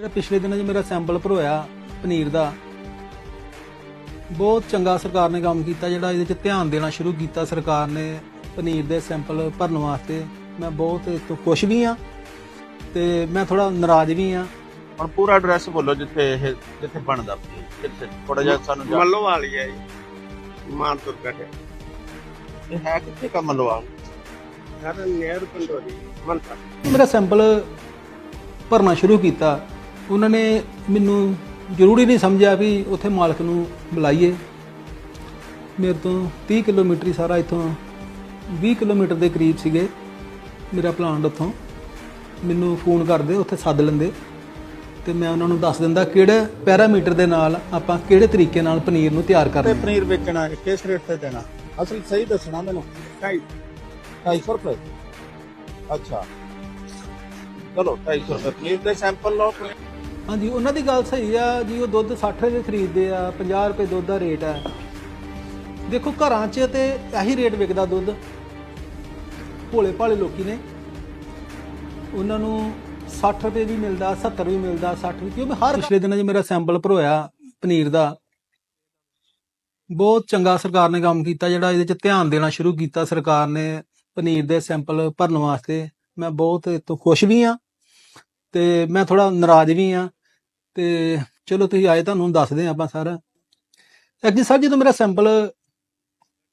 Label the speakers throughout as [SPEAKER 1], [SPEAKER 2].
[SPEAKER 1] ਜਿਹੜਾ ਪਿਛਲੇ ਦਿਨਾਂ 'ਚ ਮੇਰਾ ਸੈਂਪਲ ਭਰੋਇਆ ਪਨੀਰ ਦਾ ਬਹੁਤ ਚੰਗਾ ਸਰਕਾਰ ਨੇ ਕੰਮ ਕੀਤਾ ਜਿਹੜਾ ਇਹਦੇ 'ਚ ਧਿਆਨ ਦੇਣਾ ਸ਼ੁਰੂ ਕੀਤਾ ਸਰਕਾਰ ਨੇ ਪਨੀਰ ਦੇ ਸੈਂਪਲ ਭਰਨ ਵਾਸਤੇ। ਮੈਂ ਬਹੁਤ ਇਸ ਤੋਂ ਖੁਸ਼ ਵੀ ਆ ਤੇ ਮੈਂ ਥੋੜਾ ਨਾਰਾਜ਼ ਵੀ ਆ
[SPEAKER 2] ਹੁਣ ਪੂਰਾ ਐਡਰੈਸ ਬੋਲੋ ਜਿੱਥੇ ਇਹ ਜਿੱਥੇ ਬਣਦਾ ਪਨੀਰ ਕਿੱਥੇ ਥੋੜਾ ਜਿਹਾ ਸਾਨੂੰ
[SPEAKER 3] ਮੱਲੋ ਵਾਲੀ ਹੈ ਜੀ ਮਾਨਪੁਰ ਕਟੇ
[SPEAKER 2] ਇਹ ਹੈ ਕਿੱਥੇ ਕਾ ਮਲਵਾਲ?
[SPEAKER 3] ਹਰ ਨਹਿਰ ਪੰਡੋਰੀ ਮੰਤਾ
[SPEAKER 1] ਮੇਰਾ ਸੈਂਪਲ ਭਰਨਾ ਸ਼ੁਰੂ ਕੀਤਾ। ਉਹਨਾਂ ਨੇ ਮੈਨੂੰ ਜ਼ਰੂਰੀ ਨਹੀਂ ਸਮਝਿਆ ਵੀ ਉੱਥੇ ਮਾਲਕ ਨੂੰ ਬੁਲਾਈਏ। ਮੇਰੇ ਤੋਂ 30 ਕਿਲੋਮੀਟਰ ਹੀ ਸਾਰਾ ਇੱਥੋਂ 20 ਕਿਲੋਮੀਟਰ ਦੇ ਕਰੀਬ ਸੀਗੇ ਮੇਰਾ ਪਲਾਂਟ ਉੱਥੋਂ। ਮੈਨੂੰ ਫੋਨ ਕਰਦੇ ਉੱਥੇ ਸੱਦ ਲੈਂਦੇ ਤੇ ਮੈਂ ਉਹਨਾਂ ਨੂੰ ਦੱਸ ਦਿੰਦਾ ਕਿਹੜੇ ਪੈਰਾਮੀਟਰ ਦੇ ਨਾਲ ਆਪਾਂ ਕਿਹੜੇ ਤਰੀਕੇ ਨਾਲ ਪਨੀਰ ਨੂੰ ਤਿਆਰ ਕਰਨਾ ਹੈ।
[SPEAKER 4] ਪਨੀਰ ਵੇਚਣਾ ਹੈ ਕਿਸ ਰੇਟ ਤੇ ਦੇਣਾ? ਅਸਲ ਸਹੀ ਦੱਸਣਾ ਮੈਨੂੰ।
[SPEAKER 3] ਢਾਈ
[SPEAKER 4] 250 ਰੁਪਏ।
[SPEAKER 2] ਅੱਛਾ। ਚਲੋ 250 ਰੁਪਏ। ਪਨੀਰ ਦੇ ਸੈਂਪਲ ਲਓ
[SPEAKER 1] ਹਾਂਜੀ, ਉਹਨਾਂ ਦੀ ਗੱਲ ਸਹੀ ਆ ਜੀ, ਉਹ ਦੁੱਧ 60 ਰੁਪਏ ਖਰੀਦਦੇ ਆ 50 ਰੁਪਏ ਦੁੱਧ ਦਾ ਰੇਟ ਆ। ਦੇਖੋ, ਘਰਾਂ 'ਚ ਤੇ ਇਹੀ ਰੇਟ ਵਿਕਦਾ ਦੁੱਧ। ਭੋਲੇ ਭਾਲੇ ਲੋਕੀ ਨੇ। ਉਹਨਾਂ ਨੂੰ 60 ਰੁਪਏ ਵੀ ਮਿਲਦਾ 70 ਵੀ ਮਿਲਦਾ 60 ਵੀ ਕਿਉਂ ਹਰ ਪਿਛਲੇ ਦਿਨਾਂ 'ਚ ਮੇਰਾ ਸੈਂਪਲ ਭਰੋਇਆ ਪਨੀਰ ਦਾ। ਬਹੁਤ ਚੰਗਾ ਸਰਕਾਰ ਨੇ ਕੰਮ ਕੀਤਾ, ਜਿਹੜਾ ਇਹਦੇ 'ਚ ਧਿਆਨ ਦੇਣਾ ਸ਼ੁਰੂ ਕੀਤਾ ਸਰਕਾਰ ਨੇ ਪਨੀਰ ਦੇ ਸੈਂਪਲ ਭਰਨ ਵਾਸਤੇ। ਮੈਂ ਬਹੁਤ ਇਹ ਤੋਂ ਖੁਸ਼ ਵੀ ਆ। ਤੇ ਮੈਂ ਥੋੜਾ ਨਾਰਾਜ਼ ਵੀ ਆ ਤੇ ਚਲੋ ਤੁਸੀਂ ਆਏ ਤੁਹਾਨੂੰ ਦੱਸਦੇ ਹਾਂ ਆਪਾਂ ਸਾਰਾ। ਐਕਚੁਅਲੀ ਸਰ ਜਦੋਂ ਮੇਰਾ ਸੈਂਪਲ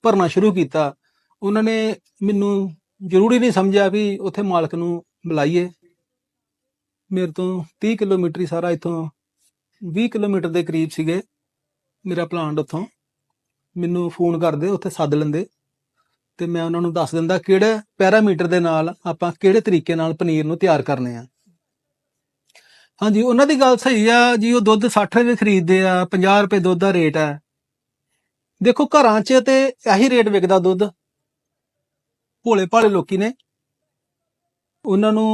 [SPEAKER 1] ਭਰਨਾ ਸ਼ੁਰੂ ਕੀਤਾ, ਉਹਨਾਂ ਨੇ ਮੈਨੂੰ ਜ਼ਰੂਰੀ ਨਹੀਂ ਸਮਝਿਆ ਵੀ ਉੱਥੇ ਮਾਲਕ ਨੂੰ ਬੁਲਾਈਏ। ਮੇਰੇ ਤੋਂ 30 ਕਿਲੋਮੀਟਰ ਹੀ ਸਾਰਾ ਇੱਥੋਂ 20 ਕਿਲੋਮੀਟਰ ਦੇ ਕਰੀਬ ਸੀਗੇ ਮੇਰਾ ਪਲਾਂਟ ਉੱਥੋਂ। ਮੈਨੂੰ ਫੋਨ ਕਰਦੇ, ਉੱਥੇ ਸੱਦ ਲੈਂਦੇ ਤੇ ਮੈਂ ਉਹਨਾਂ ਨੂੰ ਦੱਸ ਦਿੰਦਾ ਕਿਹੜੇ ਪੈਰਾਮੀਟਰ ਦੇ ਨਾਲ ਆਪਾਂ ਕਿਹੜੇ ਤਰੀਕੇ ਨਾਲ ਪਨੀਰ ਨੂੰ ਤਿਆਰ ਕਰਨੇ ਆ। ਹਾਂਜੀ, ਉਹਨਾਂ ਦੀ ਗੱਲ ਸਹੀ ਆ ਜੀ, ਉਹ ਦੁੱਧ 60 ਰੁਪਏ ਖਰੀਦਦੇ ਆ 50 ਰੁਪਏ ਦੁੱਧ ਦਾ ਰੇਟ ਆ। ਦੇਖੋ, ਘਰਾਂ 'ਚ ਤੇ ਇਹੀ ਰੇਟ ਵਿਕਦਾ ਦੁੱਧ। ਭੋਲੇ ਭਾਲੇ ਲੋਕੀ ਨੇ। ਉਹਨਾਂ ਨੂੰ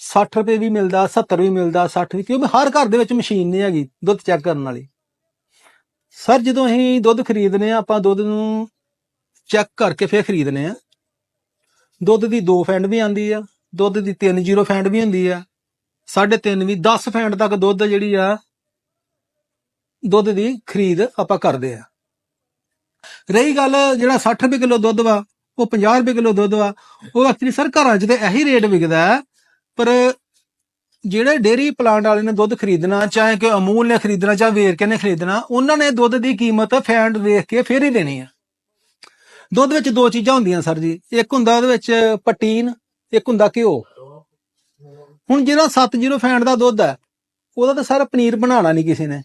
[SPEAKER 1] 60 ਰੁਪਏ ਵੀ ਮਿਲਦਾ 70 ਵੀ ਮਿਲਦਾ 60 ਵੀ, ਕਿਉਂਕਿ ਹਰ ਘਰ ਦੇ ਵਿੱਚ ਮਸ਼ੀਨ ਨਹੀਂ ਹੈਗੀ ਦੁੱਧ ਚੈੱਕ ਕਰਨ ਵਾਲੀ। ਸਰ, ਜਦੋਂ ਅਸੀਂ ਦੁੱਧ ਖਰੀਦਨੇ ਆ ਆਪਾਂ ਦੁੱਧ ਨੂੰ ਚੈੱਕ ਕਰਕੇ ਫੇਰ ਖਰੀਦਨੇ ਆ ਦੁੱਧ ਦੀ 2 ਫੈਂਡ ਵੀ ਆਂਦੀ ਆ, ਦੁੱਧ ਦੀ 3 ਜ਼ੀਰੋ ਫੈਂਡ ਵੀ ਹੁੰਦੀ ਆ। ਸਾਢੇ ਤਿੰਨ ਵੀ 10 ਫੈਂਟ ਤੱਕ ਦੁੱਧ ਜਿਹੜੀ ਆ, ਦੁੱਧ ਦੀ ਖਰੀਦ ਆਪਾਂ ਕਰਦੇ ਆ। ਰਹੀ ਗੱਲ ਜਿਹੜਾ 60 ਰੁਪਏ ਕਿਲੋ ਦੁੱਧ ਵਾ, ਉਹ 50 ਰੁਪਏ ਕਿਲੋ ਦੁੱਧ ਵਾ, ਉਹ ਐਕਚੁਅਲੀ ਸਰ ਘਰਾਂ 'ਚ ਤੇ ਇਹੀ ਰੇਟ ਵਿਕਦਾ ਪਰ ਜਿਹੜੇ ਡੇਰੀ ਪਲਾਂਟ ਵਾਲੇ ਨੇ ਦੁੱਧ ਖਰੀਦਣਾ, ਚਾਹੇ ਕਿ ਅਮੂਲ ਨੇ ਖਰੀਦਣਾ, ਚਾਹੇ ਵੇਰਕੇ ਨੇ ਖਰੀਦਣਾ, ਉਹਨਾਂ ਨੇ ਦੁੱਧ ਦੀ ਕੀਮਤ ਫੈਂਟ ਵੇਖ ਕੇ ਫੇਰ ਹੀ ਦੇਣੀ ਆ। ਦੁੱਧ ਵਿੱਚ ਦੋ ਚੀਜ਼ਾਂ ਹੁੰਦੀਆਂ ਸਰ ਜੀ, ਇੱਕ ਹੁੰਦਾ ਉਹਦੇ ਵਿੱਚ ਪਟੀਨ, ਇੱਕ ਹੁੰਦਾ ਘਿਓ। ਹੁਣ ਜਿਹੜਾ 70 ਫੈਂਟ ਦਾ ਦੁੱਧ ਹੈ, ਉਹਦਾ ਤਾਂ ਸਾਰਾ ਪਨੀਰ ਬਣਾਉਣਾ ਨਹੀਂ ਕਿਸੇ ਨੇ।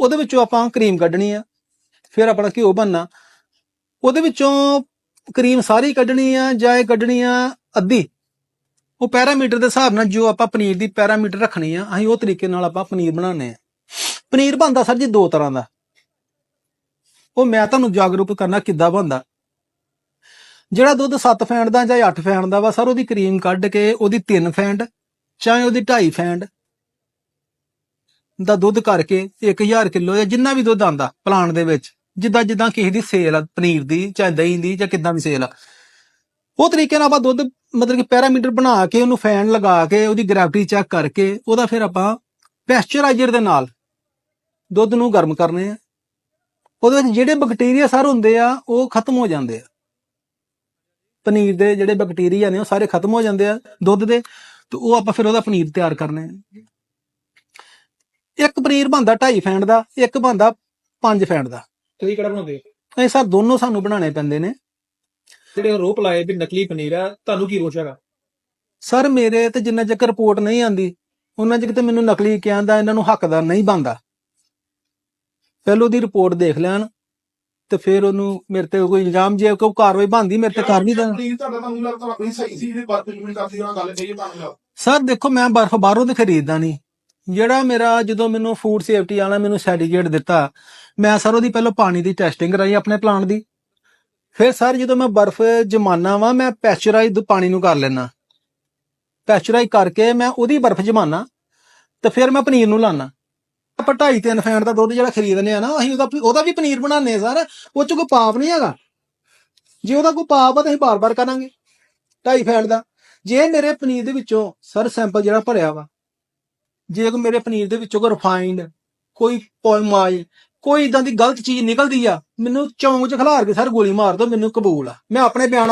[SPEAKER 1] ਉਹਦੇ ਵਿੱਚੋਂ ਆਪਾਂ ਕਰੀਮ ਕੱਢਣੀ ਆ, ਫਿਰ ਆਪਣਾ ਘਿਓ ਬਣਨਾ। ਉਹਦੇ ਵਿੱਚੋਂ ਕਰੀਮ ਸਾਰੀ ਕੱਢਣੀ ਆ ਜਾਂ ਇਹ ਕੱਢਣੀ ਆ ਅੱਧੀ। ਉਹ ਪੈਰਾਮੀਟਰ ਦੇ ਹਿਸਾਬ ਨਾਲ ਜੋ ਆਪਾਂ ਪਨੀਰ ਦੀ ਪੈਰਾਮੀਟਰ ਰੱਖਣੀ ਆ, ਅਸੀਂ ਉਹ ਤਰੀਕੇ ਨਾਲ ਆਪਾਂ ਪਨੀਰ ਬਣਾਉਂਦੇ ਆ। ਪਨੀਰ ਬਣਦਾ ਸਰ ਜੀ ਦੋ ਤਰ੍ਹਾਂ ਦਾ। ਉਹ ਮੈਂ ਤੁਹਾਨੂੰ ਜਾਗਰੂਕ ਕਰਨਾ ਕਿੱਦਾਂ ਬਣਦਾ। ਜਿਹੜਾ ਦੁੱਧ 7 ਫੈਂਡ ਦਾ ਜਾਂ 8 ਫੈਂਡ ਦਾ ਵਾ, ਸਰ ਉਹਦੀ ਕਰੀਮ ਕੱਢ ਕੇ ਉਹਦੀ 3 ਫੈਂਡ ਚਾਹੇ ਉਹਦੀ 2.5 ਫੈਂਡ ਦਾ ਦੁੱਧ ਕਰਕੇ 1000 ਕਿਲੋ ਜਾਂ ਜਿੰਨਾ ਵੀ ਦੁੱਧ ਆਂਦਾ ਪਲਾਂਟ ਦੇ ਵਿੱਚ, ਜਿੱਦਾਂ ਜਿੱਦਾਂ ਕਿਸੇ ਦੀ ਸੇਲ ਆ, ਪਨੀਰ ਦੀ ਚਾਹੇ ਦਹੀਂ ਦੀ ਜਾਂ ਕਿੱਦਾਂ ਵੀ ਸੇਲ ਆ। ਉਹ ਤਰੀਕੇ ਨਾਲ ਆਪਾਂ ਦੁੱਧ ਮਤਲਬ ਕਿ ਪੈਰਾਮੀਟਰ ਬਣਾ ਕੇ ਉਹਨੂੰ ਫੈਨ ਲਗਾ ਕੇ ਉਹਦੀ ਗ੍ਰੈਵਿਟੀ ਚੈੱਕ ਕਰਕੇ ਉਹਦਾ ਫਿਰ ਆਪਾਂ ਪੈਸਚਰਾਈਜ਼ਰ ਦੇ ਨਾਲ ਦੁੱਧ ਨੂੰ ਗਰਮ ਕਰਨੇ ਆ। ਉਹਦੇ ਵਿੱਚ ਜਿਹੜੇ ਬੈਕਟੀਰੀਆ ਸਰ ਹੁੰਦੇ ਆ, ਉਹ ਖਤਮ ਹੋ ਜਾਂਦੇ ਆ। ਪਨੀਰ ਦੇ ਜਿਹੜੇ ਬੈਕਟੀਰੀਆ ਨੇ ਉਹ ਸਾਰੇ ਖਤਮ ਹੋ ਜਾਂਦੇ ਆ ਦੁੱਧ ਦੇ ਤੇ ਉਹ ਆਪਾਂ ਫਿਰ ਉਹਦਾ ਪਨੀਰ ਤਿਆਰ ਕਰਨੇ ਆ। ਇੱਕ ਪਨੀਰ ਬਣਦਾ 2.5 ਫੈਂਡ ਦਾ ਇੱਕ ਬਣਦਾ 5 ਫੈਂਡ ਦਾ।
[SPEAKER 5] ਤੁਸੀਂ ਕਿਹੜਾ ਬਣਾਉਂਦੇ? ਹੋ?
[SPEAKER 1] ਇਹ ਸਰ ਦੋਨੋਂ ਸਾਨੂੰ ਬਣਾਉਣੇ ਪੈਂਦੇ ਨੇ।
[SPEAKER 5] ਜਿਹੜੇ ਰੋਪ ਲਾਏ ਵੀ ਨਕਲੀ ਪਨੀਰ ਆ ਤੁਹਾਨੂੰ ਕੀ ਰੋਸ਼ ਹੈਗਾ?
[SPEAKER 1] ਸਰ ਮੇਰੇ ਤੇ ਜਿੰਨਾ ਚਿਰ ਰਿਪੋਰਟ ਨਹੀਂ ਆਂਦੀ ਉਹਨਾਂ ਚਿਰ ਤੇ ਮੈਨੂੰ ਨਕਲੀ ਕਹਿੰਦਾ ਇਹਨਾਂ ਨੂੰ ਹੱਕਦਾਰ ਨਹੀਂ ਬਣਦਾ। ਪਹਿਲੋਂ ਦੀ ਰਿਪੋਰਟ ਦੇਖ ਲੈਣ। ਤੇ ਫਿਰ ਉਹਨੂੰ ਮੇਰੇ ਤੇ ਕੋਈ ਇਲਜ਼ਾਮ ਜੇ ਕੋਈ ਕਾਰਵਾਈ ਬਣਦੀ ਮੇਰੇ ਤੇ ਕਰ ਨਹੀਂ ਦੇਣ।
[SPEAKER 6] ਪਲੀਜ਼ ਤੁਹਾਡਾ ਤੁਹਾਨੂੰ ਲੱਗਦਾ ਆਪਣੀ ਸਹੀ ਸੀ ਇਹਦੇ ਬਾਰੇ ਫਿਲਮਿੰਗ ਕਰਦੀ ਉਹਨਾਂ ਗੱਲ ਕਹੀਏ ਤੁਹਾਨੂੰ ਲੱਗਦਾ
[SPEAKER 1] ਸਰ ਦੇਖੋ ਮੈਂ ਬਰਫ ਬਾਹਰੋਂ ਤੇ ਖਰੀਦਦਾ ਨਹੀਂ ਜਿਹੜਾ ਮੇਰਾ ਜਦੋਂ ਮੈਨੂੰ ਫੂਡ ਸੇਫਟੀ ਵਾਲਾ ਮੈਨੂੰ ਸਰਟੀਫਿਕੇਟ ਦਿੱਤਾ ਮੈਂ ਸਰ ਉਹਦੀ ਪਹਿਲਾਂ ਪਾਣੀ ਦੀ ਟੈਸਟਿੰਗ ਕਰਾਈ ਆਪਣੇ ਪਲਾਂਟ ਦੀ। ਫਿਰ ਸਰ ਜਦੋਂ ਮੈਂ ਬਰਫ ਜਮਾਨਾ ਵਾਂ ਮੈਂ ਪੈਸਚਰਾਈਜ਼ ਪਾਣੀ ਨੂੰ ਕਰ ਲੈਣਾ ਪੈਸਚਰਾਈਜ਼ ਕਰਕੇ ਮੈਂ ਉਹਦੀ ਬਰਫ ਜਮਾਨਾ ਤੇ ਫਿਰ ਮੈਂ ਪਨੀਰ ਨੂੰ ਲਾਣਾ ਆਪਾਂ ਢਾਈ ਤਿੰਨ ਫੈਂਟ ਦਾ ਦੁੱਧ ਜਿਹੜਾ ਖਰੀਦਨੇ ਆ ਨਾ, ਅਸੀਂ ਉਹਦਾ ਉਹਦਾ ਵੀ ਪਨੀਰ ਬਣਾਉਂਦੇ ਆ ਸਰ। ਉਹ ਚ ਕੋਈ ਪਾਪ ਨਹੀਂ ਹੈਗਾ। ਜੇ ਉਹਦਾ ਕੋਈ ਪਾਪ ਆ ਤਾਂ ਅਸੀਂ ਬਾਰ-ਬਾਰ ਕਰਾਂਗੇ, ਢਾਈ ਫੈਂਟ ਦਾ। ਜੇ ਮੇਰੇ ਪਨੀਰ ਦੇ ਵਿੱਚੋਂ ਸਰ ਸੈਂਪਲ ਜਿਹੜਾ ਭਰਿਆ ਵਾ, ਜੇ ਕੋਈ ਮੇਰੇ ਪਨੀਰ ਦੇ ਵਿੱਚੋਂ ਕੋਈ ਰਿਫਾਈਨਡ ਕੋਈ ਪੋਇਮਾਜ ਕੋਈ ਇਦਾਂ ਦੀ ਗਲਤ ਚੀਜ਼ ਨਿਕਲਦੀ ਆ, ਮੈਨੂੰ ਚੌਂਕ 'ਚ ਖਿਲਾਰ ਕੇ ਸਰ ਗੋਲੀ ਮਾਰ ਦਿਓ, ਮੈਨੂੰ ਕਬੂਲ ਆ। ਮੈਂ ਆਪਣੇ ਬਿਆਨ